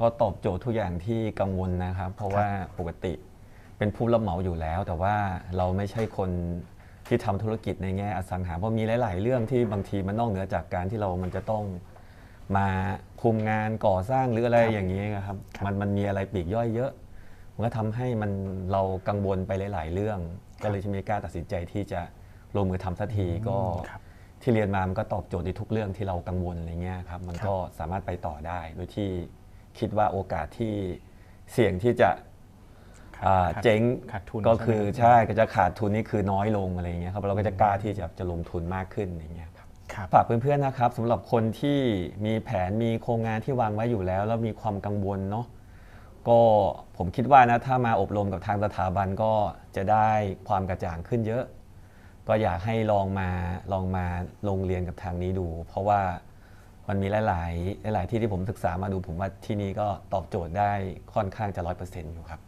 ก็ตอบโจทย์ทุกอย่างที่กังวลนะครับ เพราะว่าปกติเป็นผู้รับเหมาอยู่แล้ว แต่ว่าเราไม่ใช่คนที่ทำธุรกิจในแง่อสังหาเพราะมีหลาย ๆ เรื่องที่บางทีมันนอกเหนือจากการที่เรามันจะต้องมาคุมงานก่อสร้างหรืออะไรครับอย่างนี้ครับครับมันมันมีอะไรปลีกย่อยเยอะมันก็ทำให้มันเรากังวลไปหลาย ๆ เรื่อง ก็เลยจะมีกล้าตัดสินใจที่จะลงมือทำสักทีก็ครับที่เรียนมามันก็ตอบโจทย์ในทุกเรื่องที่เรากังวลอะไรเงี้ยครับ มันครับก็สามารถไปต่อได้โดยที่ คิดว่าโอกาสที่เสี่ยงที่จะขาดอ่าขาดเจ๊งขาดทุนก็คือใช่ไหมใช่ก็จะขาดทุนนี่คือน้อยลงอะไรเงี้ยครับเราก็จะกล้าที่จะจะลงทุนมากขึ้นอย่างเงี้ยครับครับฝากเพื่อนๆนะครับสำหรับคนที่มีแผนมีโครงงานที่วางไว้อยู่แล้ว แล้วมีความกังวลเนาะก็ผมคิดว่านะถ้ามาอบรมกับทางสถาบันก็จะได้ความกระจ่างขึ้นเยอะ ก็อยากให้ลองมาลองมาลงเรียนกับทางนี้ดู เพราะว่า มันมีหลาย ๆ หลาย ๆ ที่ที่ผมศึกษามาดูผมว่าที่นี่ก็ตอบโจทย์ได้ค่อนข้างจะร้อยเปอร์เซ็นต์อยู่ครับ